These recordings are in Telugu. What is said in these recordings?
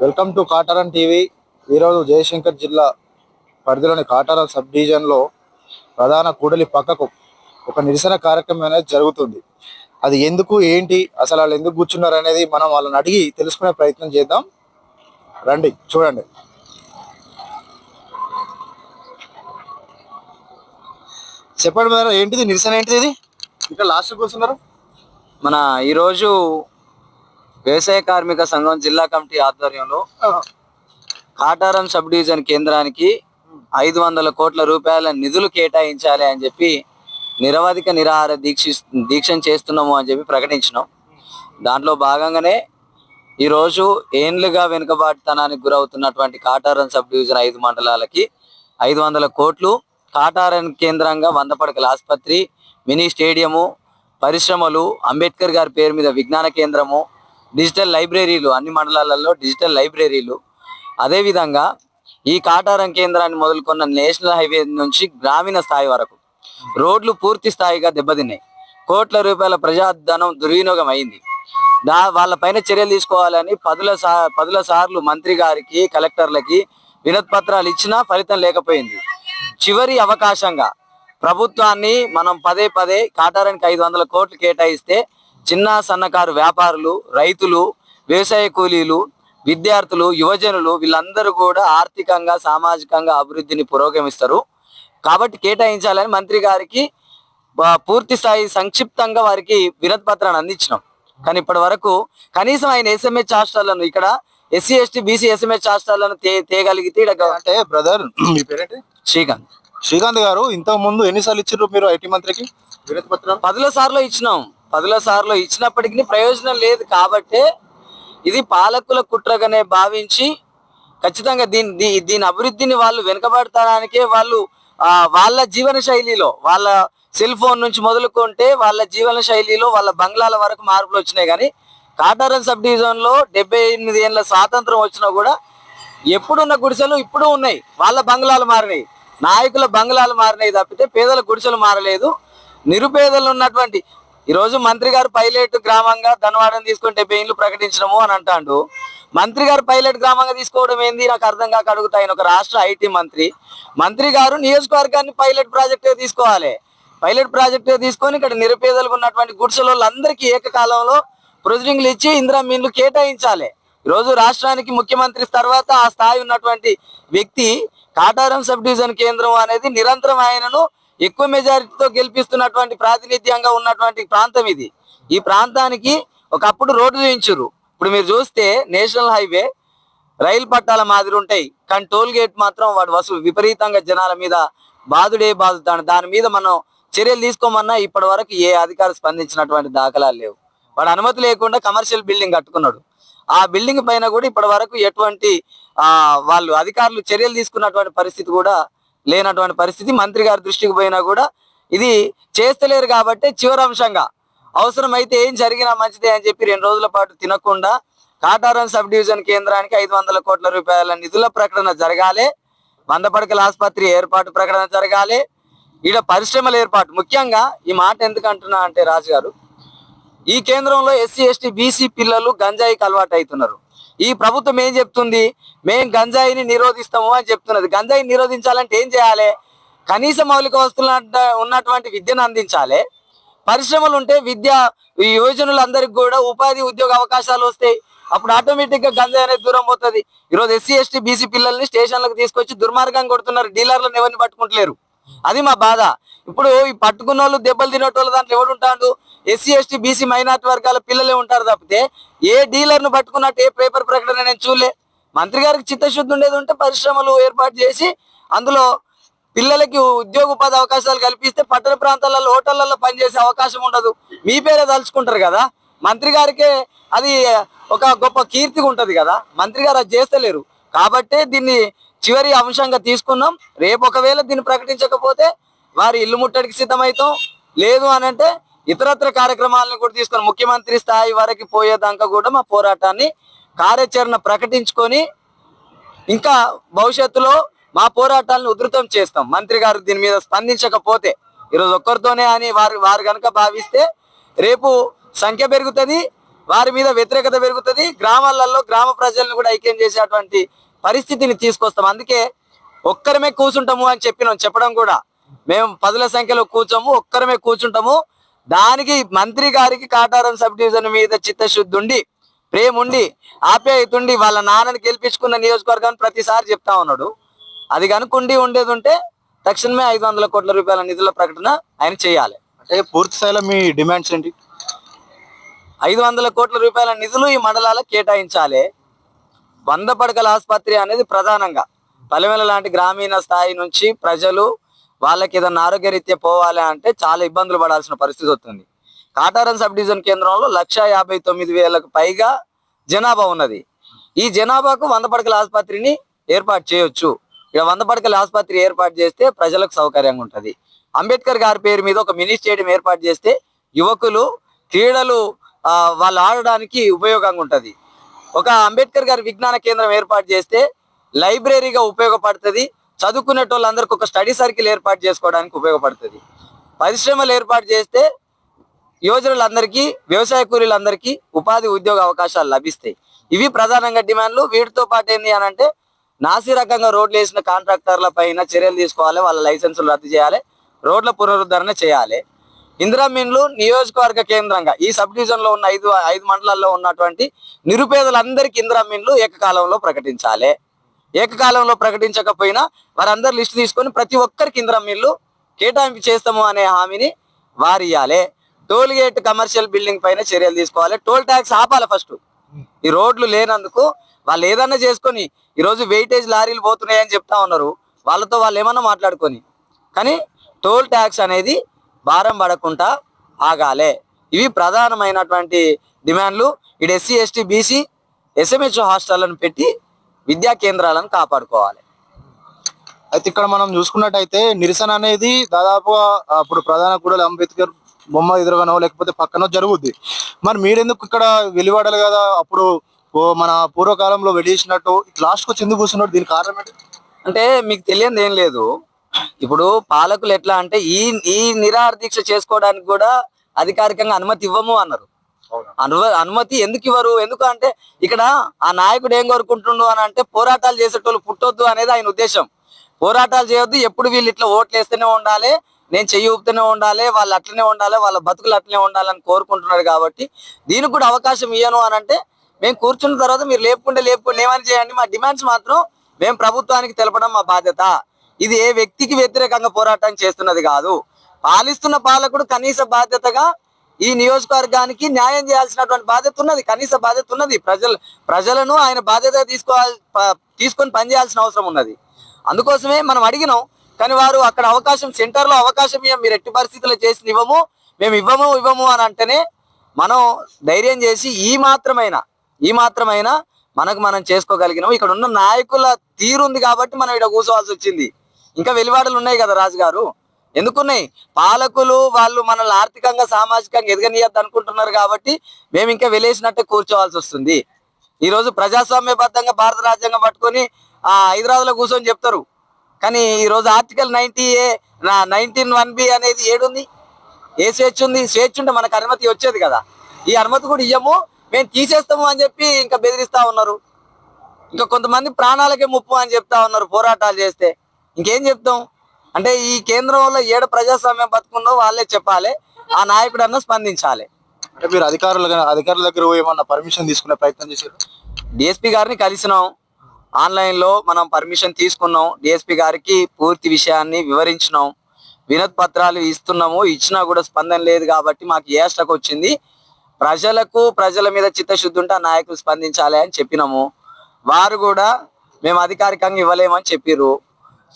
Welcome to Kataram TV. ఈరోజు జయశంకర్ జిల్లా పరిధిలోని కాటారం సబ్ డివిజన్లో ప్రధాన కూడలి పక్కకు ఒక నిరసన కార్యక్రమం అనేది జరుగుతుంది. అది ఎందుకు ఏంటి అసలు వాళ్ళు ఎందుకు కూర్చున్నారు అనేది మనం వాళ్ళని అడిగి తెలుసుకునే ప్రయత్నం చేద్దాం. రండి చూడండి. చెప్పండి మేడం ఏంటిది నిరసన ఏంటిది ఇది? ఇంకా లాస్ట్ కూర్చున్నారు? మన ఈరోజు వ్యవసాయ కార్మిక సంఘం జిల్లా కమిటీ ఆధ్వర్యంలో కాటారం సబ్ డివిజన్ కేంద్రానికి ఐదు వందల కోట్ల రూపాయల నిధులు కేటాయించాలి అని చెప్పి నిరవధిక నిరాహార దీక్ష దీక్షను చేస్తున్నాము అని చెప్పి ప్రకటించినాం. దాంట్లో భాగంగానే ఈరోజు ఏండ్లుగా వెనుకబాటుతనానికి గురవుతున్నటువంటి కాటారం సబ్ డివిజన్ ఐదు మండలాలకి ఐదు వందల కోట్లు కాటారం కేంద్రంగా వంద పడకల ఆసుపత్రి మినీ స్టేడియము పరిశ్రమలు అంబేద్కర్ గారి పేరు మీద విజ్ఞాన కేంద్రము డిజిటల్ లైబ్రరీలు అన్ని మండలాలలో డిజిటల్ లైబ్రరీలు. అదేవిధంగా ఈ కాటారం కేంద్రాన్ని మొదలుకొన్న నేషనల్ హైవే నుంచి గ్రామీణ స్థాయి వరకు రోడ్లు పూర్తి స్థాయిగా దెబ్బతిన్నాయి. కోట్ల రూపాయల ప్రజాధనం దుర్వినియోగం అయింది. దా వాళ్ళపైన చర్యలు తీసుకోవాలని పదుల సా పదుల సార్లు మంత్రి గారికి కలెక్టర్లకి వినతి పత్రాలు ఇచ్చినా ఫలితం లేకపోయింది. చివరి అవకాశంగా ప్రభుత్వాన్ని మనం పదే పదే కాటారానికి ఐదు వందల కోట్లు కేటాయిస్తే చిన్న సన్నకారు వ్యాపారులు రైతులు వ్యవసాయ కూలీలు విద్యార్థులు యువజనులు వీళ్ళందరూ కూడా ఆర్థికంగా సామాజికంగా అభివృద్ధిని పురోగమిస్తారు. కాబట్టి కేటాయించాలని మంత్రి గారికి పూర్తి స్థాయి సంక్షిప్తంగా వారికి వినతి పత్రాన్ని అందించినాం. కానీ ఇప్పటి వరకు కనీసం ఆయన ఎస్ఎంహెచ్ హాస్టళ్ళను ఇక్కడ ఎస్సీ ఎస్టీ బీసీ ఎస్ఎంహెచ్ హాస్టళ్ళను తేగలిగితే అంటే బ్రదర్ మీ పేరేంటి? శ్రీకాంత్. శ్రీకాంత్ గారు ఇంతకు ముందు ఎన్నిసార్లు ఇచ్చారు మీరు ఐటీ మంత్రికి? వినతి పత్రం పదుల సార్లు ఇచ్చినాం. పదుల సార్లు ఇచ్చినప్పటికీ ప్రయోజనం లేదు కాబట్టే ఇది పాలకుల కుట్రగానే భావించి ఖచ్చితంగా దీని దీ- దీని అభివృద్ధిని వాళ్ళు వెనుకబడతానికే వాళ్ళు వాళ్ళ జీవన శైలిలో వాళ్ళ సెల్ ఫోన్ నుంచి మొదలుకుంటే వాళ్ళ జీవన శైలిలో వాళ్ళ బంగ్లాల వరకు మార్పులు వచ్చినాయి. కానీ కాటారం సబ్ డివిజన్లో డెబ్బై ఎనిమిది ఏళ్ళ స్వాతంత్రం వచ్చినా కూడా ఎప్పుడున్న గుడిసెలు ఇప్పుడు ఉన్నాయి. వాళ్ళ బంగ్లాలు మారినాయి. నాయకుల బంగ్లాలు మారినాయి తప్పితే పేదల గుడిసెలు మారలేదు. నిరుపేదలు ఉన్నటువంటి ఈ రోజు మంత్రి గారు పైలట్ గ్రామంగా ధనవాడని తీసుకొని డెబ్బై ఏళ్ళు ప్రకటించడము అని అంటాడు. మంత్రి గారు పైలట్ గ్రామంగా తీసుకోవడం ఏంది? నాకు అర్థం కాక అడుగుతా ఒక రాష్ట్ర ఐటీ మంత్రి. మంత్రి గారు నియోజకవర్గాన్ని పైలట్ ప్రాజెక్ట్ తీసుకోవాలి. పైలట్ ప్రాజెక్ట్ తీసుకొని ఇక్కడ నిరుపేదలకు ఉన్నటువంటి గుడిసెల ఏకకాలంలో ప్రొసీడింగ్లు ఇచ్చి ఇందిరా మీన్లు కేటాయించాలి. ఈరోజు రాష్ట్రానికి ముఖ్యమంత్రి తర్వాత ఆ స్థాయి ఉన్నటువంటి వ్యక్తి కాటారం సబ్ డివిజన్ కేంద్రం అనేది నిరంతరం ఆయనను ఎక్కువ మెజారిటీతో గెలిపిస్తున్నటువంటి ప్రాతినిధ్యంగా ఉన్నటువంటి ప్రాంతం ఇది. ఈ ప్రాంతానికి ఒకప్పుడు రోడ్డు వేయించారు ఇప్పుడు మీరు చూస్తే నేషనల్ హైవే రైలు పట్టాల మాదిరి ఉంటాయి. కానీ టోల్ గేట్ మాత్రం వాడు వసూలు విపరీతంగా జనాల మీద బాధుడే బాధుతాడు దాని మీద మనం చర్యలు తీసుకోమన్నా ఇప్పటి వరకు ఏ అధికారి స్పందించినటువంటి దాఖలాలు లేవు. వాడు అనుమతి లేకుండా కమర్షియల్ బిల్డింగ్ కట్టుకున్నాడు. ఆ బిల్డింగ్ పైన కూడా ఇప్పటి వరకు ఎటువంటి వాళ్ళు అధికారులు చర్యలు తీసుకున్నటువంటి పరిస్థితి కూడా లేనటువంటి పరిస్థితి మంత్రి గారి దృష్టికి పోయినా కూడా ఇది చేస్తలేరు కాబట్టి చివరి అంశంగా అవసరమైతే ఏం జరిగినా మంచిదే అని చెప్పి రెండు రోజుల పాటు తినకుండా కాటారం సబ్ డివిజన్ కేంద్రానికి ఐదు వందల కోట్ల రూపాయల నిధుల ప్రకటన జరగాలి. వంద పడకల ఆసుపత్రి ఏర్పాటు ప్రకటన జరగాలి. ఈడ పరిశ్రమల ఏర్పాటు. ముఖ్యంగా ఈ మాట ఎందుకు అంటున్నా అంటే రాజు గారు ఈ కేంద్రంలో ఎస్సీ ఎస్టీ బీసీ పిల్లలు గంజాయికి అలవాటు అవుతున్నారు ఈ ప్రభుత్వం ఏం చెప్తుంది? మేం గంజాయిని నిరోధిస్తాము అని చెప్తున్నది. గంజాయిని నిరోధించాలంటే ఏం చేయాలి? కనీస మౌలిక వస్తువులు ఉన్నటువంటి విద్యను అందించాలి. పరిశ్రమలు ఉంటే విద్య ఈ యువజనులందరికీ కూడా ఉపాధి ఉద్యోగ అవకాశాలు వస్తాయి. అప్పుడు ఆటోమేటిక్గా గంజాయి అనేది దూరం పోతుంది. ఈరోజు ఎస్సీ ఎస్టీ బీసీ పిల్లల్ని స్టేషన్లకు తీసుకొచ్చి దుర్మార్గం కొడుతున్నారు. డీలర్లను ఎవరిని పట్టుకుంటలేరు. అది మా బాధ. ఇప్పుడు ఈ పట్టుకున్న వాళ్ళు దెబ్బలు తినేటోళ్ళు దాంట్లో ఎవడు ఉంటాడు? ఎస్సీ ఎస్టీ బీసీ మైనార్టీ వర్గాల పిల్లలే ఉంటారు తప్పితే ఏ డీలర్ను పట్టుకున్నట్టు ఏ పేపర్ ప్రకటన నేను చూడలే. మంత్రి గారికి చిత్తశుద్ధి ఉండేది ఉంటే పరిశ్రమలు ఏర్పాటు చేసి అందులో పిల్లలకి ఉద్యోగ ఉపాధి అవకాశాలు కల్పిస్తే పట్టణ ప్రాంతాలలో హోటళ్ళలో పనిచేసే అవకాశం ఉండదు. మీ పేరే తలుచుకుంటారు కదా? మంత్రి గారికే అది ఒక గొప్ప కీర్తిగా ఉంటుంది కదా? మంత్రి గారు అది చేస్తలేరు. కాబట్టే దీన్ని చివరి అంశంగా తీసుకున్నాం. రేపు ఒకవేళ దీన్ని ప్రకటించకపోతే వారి ఇల్లు ముట్టడికి సిద్ధమవుతాం లేదు అని అంటే ఇతరత్ర కార్యక్రమాలను కూడా తీసుకొని ముఖ్యమంత్రి స్థాయి వరకు పోయేదాకా కూడా మా పోరాటాన్ని కార్యాచరణ ప్రకటించుకొని ఇంకా భవిష్యత్తులో మా పోరాటాలను ఉధృతం చేస్తాం. మంత్రి గారు దీని మీద స్పందించకపోతే ఈరోజు ఒక్కరితోనే అని వారు వారు కనుక భావిస్తే రేపు సంఖ్య పెరుగుతుంది. వారి మీద వ్యతిరేకత పెరుగుతుంది. గ్రామాలలో గ్రామ ప్రజలను కూడా ఐక్యం చేసేటువంటి పరిస్థితిని తీసుకొస్తాం. అందుకే ఒక్కరమే కూర్చుంటాము అని చెప్పినాం చెప్పడం కూడా. మేము పదుల సంఖ్యలో కూర్చోము ఒక్కరమే కూర్చుంటాము. దానికి మంత్రి గారికి కాటారం సబ్ డివిజన్ మీద చిత్తశుద్ధి ఉండి ప్రేమ ఉండి ఆప్యాయత ఉండి వాళ్ళ నాన్నని గెలిపించుకున్న నియోజకవర్గాన్ని ప్రతిసారి చెప్తా ఉన్నాడు. అది కనుకుండి ఉండేది ఉంటే తక్షణమే ఐదు వందల కోట్ల రూపాయల నిధుల ప్రకటన ఆయన చేయాలి. అంటే పూర్తి స్థాయిలో మీ డిమాండ్స్ ఏంటి? ఐదు వందల కోట్ల రూపాయల నిధులు ఈ మండలాలకు కేటాయించాలి. వంద పడకల ఆసుపత్రి అనేది ప్రధానంగా. పల్లెమల లాంటి గ్రామీణ స్థాయి నుంచి ప్రజలు వాళ్ళకి ఏదైనా ఆరోగ్యరీత్యా పోవాలి అంటే చాలా ఇబ్బందులు పడాల్సిన పరిస్థితి వస్తుంది. కాటారం సబ్ డివిజన్ కేంద్రంలో లక్ష యాభై తొమ్మిది వేలకు పైగా జనాభా ఉన్నది. ఈ జనాభాకు వంద పడకల ఆసుపత్రిని ఏర్పాటు చేయొచ్చు. ఇక వంద పడకల ఆసుపత్రి ఏర్పాటు చేస్తే ప్రజలకు సౌకర్యంగా ఉంటుంది. అంబేద్కర్ గారి పేరు మీద ఒక మినీ స్టేడియం ఏర్పాటు చేస్తే యువకులు క్రీడలు వాళ్ళు ఆడడానికి ఉపయోగంగా ఉంటుంది. ఒక అంబేద్కర్ గారి విజ్ఞాన కేంద్రం ఏర్పాటు చేస్తే లైబ్రరీగా ఉపయోగపడుతుంది. చదువుకునే వాళ్ళందరికీ ఒక స్టడీ సర్కిల్ ఏర్పాటు చేసుకోవడానికి ఉపయోగపడుతుంది. పరిశ్రమలు ఏర్పాటు చేస్తే యువజనులందరికీ వ్యవసాయ కూలీలందరికీ ఉపాధి ఉద్యోగ అవకాశాలు లభిస్తాయి. ఇవి ప్రధానంగా డిమాండ్లు. వీటితో పాటు ఏంటి అని అంటే నాసి రకంగా రోడ్లు వేసిన కాంట్రాక్టర్ల పైన చర్యలు తీసుకోవాలి. వాళ్ళ లైసెన్సులు రద్దు చేయాలి. రోడ్ల పునరుద్ధరణ చేయాలి. ఇందిరా మిన్లు నియోజకవర్గ కేంద్రంగా ఈ సబ్ డివిజన్లో ఉన్న ఐదు ఐదు మండలాల్లో ఉన్నటువంటి నిరుపేదలందరికీ ఇందిరా మిన్లు ఏకకాలంలో ప్రకటించాలి. ఏకకాలంలో ప్రకటించకపోయినా వారందరు లిస్టు తీసుకొని ప్రతి ఒక్కరికి ఇందిరామిన్లు కేటాయింపు చేస్తాము అనే హామీని వారియాలి టోల్ గేట్ కమర్షియల్ బిల్డింగ్ పైన చర్యలు తీసుకోవాలి. టోల్ ట్యాక్స్ ఆపాలి ఫస్ట్. ఈ రోడ్లు లేనందుకు వాళ్ళు ఏదన్నా చేసుకొని ఈరోజు వెయిటేజ్ లారీలు పోతున్నాయని చెప్తా ఉన్నారు. వాళ్ళతో వాళ్ళు ఏమన్నా మాట్లాడుకొని. కానీ టోల్ ట్యాక్స్ అనేది భారం పడకుండా ఆగాలి. ఇవి ప్రధానమైనటువంటి డిమాండ్లు. ఇటు ఎస్సీ ఎస్టీ బీసీ ఎస్ఎంహెచ్ హాస్టళ్ళను పెట్టి విద్యా కేంద్రాలను కాపాడుకోవాలి. అయితే ఇక్కడ మనం చూసుకున్నట్టయితే నిరసన అనేది దాదాపుగా అప్పుడు ప్రధాన కూడలి అంబేద్కర్ బొమ్మ ఎదురుగానో లేకపోతే పక్కనో జరుగుద్ది. మరి మీరెందుకు ఇక్కడ వెలివాడాలి కదా? అప్పుడు మన పూర్వకాలంలో వెలిసినట్టు లాస్ట్ వచ్చి ఎందుకు కూర్చున్నాడు దీని కారణం ఏంటి? అంటే మీకు తెలియదు ఏం లేదు. ఇప్పుడు పాలకులు ఎట్లా అంటే ఈ ఈ నిరాహార దీక్ష చేసుకోవడానికి కూడా అధికారికంగా అనుమతి ఇవ్వము అన్నారు. అను అనుమతి ఎందుకు ఇవ్వరు? ఎందుకు అంటే ఇక్కడ ఆ నాయకుడు ఏం కోరుకుంటుండు అని అంటే పోరాటాలు చేసేటోళ్ళు పుట్టొద్దు అనేది ఆయన ఉద్దేశం. పోరాటాలు చేయొద్దు ఎప్పుడు వీళ్ళు ఇట్లా ఓట్లు వేస్తూనే ఉండాలి నేను చెయ్యి ఊపుతూనే ఉండాలి వాళ్ళు అట్లనే ఉండాలి వాళ్ళ బతుకులు అట్లనే ఉండాలని కోరుకుంటున్నారు కాబట్టి దీనికి కూడా అవకాశం ఇయ్యను అని అంటే మేము కూర్చున్న తర్వాత మీరు లేపుకుంటే లేపుకుంటే ఏమని చేయండి? మా డిమాండ్స్ మాత్రం మేము ప్రభుత్వానికి తెలపడం మా బాధ్యత. ఇది ఏ వ్యక్తికి వ్యతిరేకంగా పోరాటం చేస్తున్నది కాదు. పాలిస్తున్న పాలకుడు కనీస బాధ్యతగా ఈ నియోజకవర్గానికి న్యాయం చేయాల్సినటువంటి బాధ్యత ఉన్నది. కనీస బాధ్యత ఉన్నది. ప్రజలు ప్రజలను ఆయన బాధ్యత తీసుకోవాలి తీసుకొని పనిచేయాల్సిన అవసరం ఉన్నది. అందుకోసమే మనం అడిగినాం. కానీ వారు అక్కడ అవకాశం సెంటర్లో అవకాశం ఇవ్వం మీరు ఎట్టి పరిస్థితుల్లో చేసి ఇవ్వము మేము ఇవ్వము ఇవ్వము అని అంటేనే మనం ధైర్యం చేసి ఈ మాత్రమైనా ఈ మాత్రమైనా మనకు మనం చేసుకోగలిగినాం ఇక్కడ ఉన్న నాయకుల తీరు ఉంది కాబట్టి మనం ఇక్కడ కూర్చోవాల్సి వచ్చింది. ఇంకా వెలివాడలు ఉన్నాయి కదా రాజు గారు ఎందుకున్నాయి? పాలకులు వాళ్ళు మనల్ని ఆర్థికంగా సామాజికంగా ఎదగనీయద్దు అనుకుంటున్నారు కాబట్టి మేము ఇంకా వెలేసినట్టే కూర్చోవాల్సి వస్తుంది. ఈరోజు ప్రజాస్వామ్యబద్ధంగా భారత రాజ్యాంగం పట్టుకొని హైదరాబాద్లో కూర్చొని చెప్తారు. కానీ ఈరోజు article ninety A nineteen one B అనేది ఏడుంది? ఏ స్వేచ్ఛ ఉంది? స్వేచ్ఛ ఉంటే మనకు అనుమతి వచ్చేది కదా. ఈ అనుమతి కూడా ఇయ్యము మేము తీసేస్తాము అని చెప్పి ఇంకా బెదిరిస్తా ఉన్నారు. ఇంకా కొంతమంది ప్రాణాలకే ముప్పు అని చెప్తా ఉన్నారు పోరాటాలు చేస్తే. ఇంకేం చెప్తాం? అంటే ఈ కేంద్రంలో ఏడ ప్రజాస్వామ్యం బతుకుందో వాళ్ళే చెప్పాలి. ఆ నాయకుడు అన్న స్పందించాలి. అంటే మీరు అధికారులు అధికారుల దగ్గర ఏమన్నా పర్మిషన్ తీసుకునే ప్రయత్నం చేశారు? డిఎస్పి గారిని కలిసినాం. ఆన్లైన్లో మనం పర్మిషన్ తీసుకున్నాం. డిఎస్పి గారికి పూర్తి విషయాన్ని వివరించినాం. వినతి పత్రాలు ఇస్తున్నాము. ఇచ్చినా కూడా స్పందన లేదు కాబట్టి మాకు ఏ స్టక్ వచ్చింది? ప్రజలకు ప్రజల మీద చిత్తశుద్ధి ఉంటే ఆ నాయకులు స్పందించాలి అని చెప్పినాము. వారు కూడా మేము అధికారికంగా ఇవ్వలేమని చెప్పిర్రు.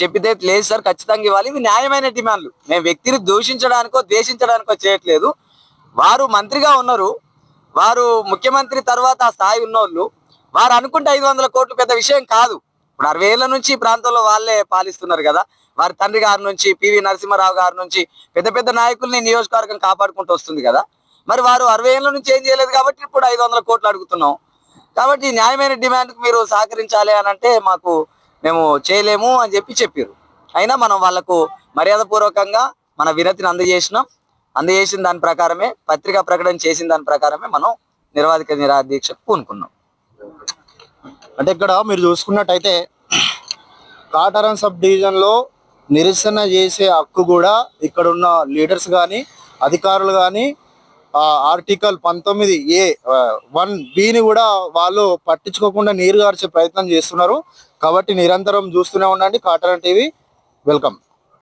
చెప్పితే లేదు సార్ ఖచ్చితంగా ఇవ్వాలి. ఇవి న్యాయమైన డిమాండ్లు. మేము వ్యక్తిని దూషించడానికో ద్వేషించడానికో చేయట్లేదు. వారు మంత్రిగా ఉన్నారు. వారు ముఖ్యమంత్రి తర్వాత ఆ స్థాయి ఉన్నోళ్ళు. వారు అనుకుంటే ఐదు వందల కోట్లు పెద్ద విషయం కాదు. ఇప్పుడు అరవై ఏళ్ళ నుంచి ఈ ప్రాంతంలో వాళ్ళే పాలిస్తున్నారు కదా. వారి తండ్రి గారి నుంచి పివి నరసింహారావు గారి నుంచి పెద్ద పెద్ద నాయకుల్ని నియోజకవర్గం కాపాడుకుంటూ వస్తుంది కదా. మరి వారు అరవై ఏళ్ళ నుంచి ఏం చేయలేదు కాబట్టి ఇప్పుడు ఐదు వందల కోట్లు అడుగుతున్నాం. కాబట్టి న్యాయమైన డిమాండ్కి మీరు సహకరించాలి అని అంటే మాకు మేము చేయలేము అని చెప్పి చెప్పారు అయినా మనం వాళ్ళకు మర్యాదపూర్వకంగా మన వినతిని అందజేసినాం. అందజేసిన దాని ప్రకారమే పత్రికా ప్రకటన చేసిన దాని ప్రకారమే మనం నిర్వాధిక నిరాదీక్షకు పూనుకున్నాం. అంటే ఇక్కడ మీరు చూసుకున్నట్టయితే కాటారం సబ్ డివిజన్లో నిరసన చేసే హక్కు కూడా ఇక్కడ ఉన్న లీడర్స్ కానీ అధికారులు కానీ ఆర్టికల్ పంతొమ్మిది ఏ వన్ బిని కూడా వాళ్ళు పట్టించుకోకుండా నీరు గార్చే ప్రయత్నం చేస్తున్నారు. కాబట్టి నిరంతరం చూస్తూనే ఉండండి. Cotton TV welcome.